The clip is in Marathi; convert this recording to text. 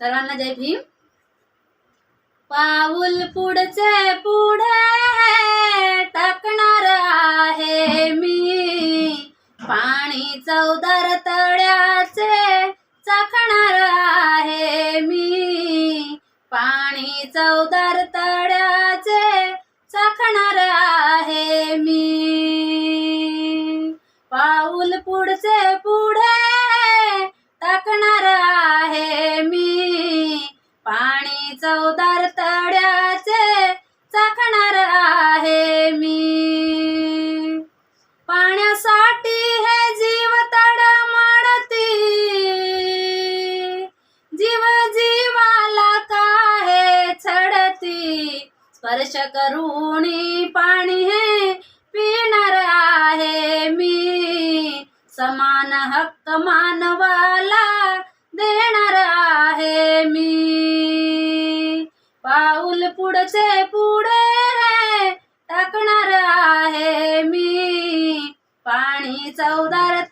सर्वांना जय भीम. पाऊल पुढचे पुढे टाकणार आहे मी. पाणी चौदार तळ्याचे चाखणार आहे मी. पाणी चौदार तळ्याचे चाखणार आहे मी. पाऊल पुढचे पुढे जीवाला काहे चढती? स्पर्श करूनी पाणी हे पिणार आहे मी. समान हक्क मानवाला देणार आहे मी. पाऊल पुढचे पुढे टाकणार आहे मी. पाणी चौदा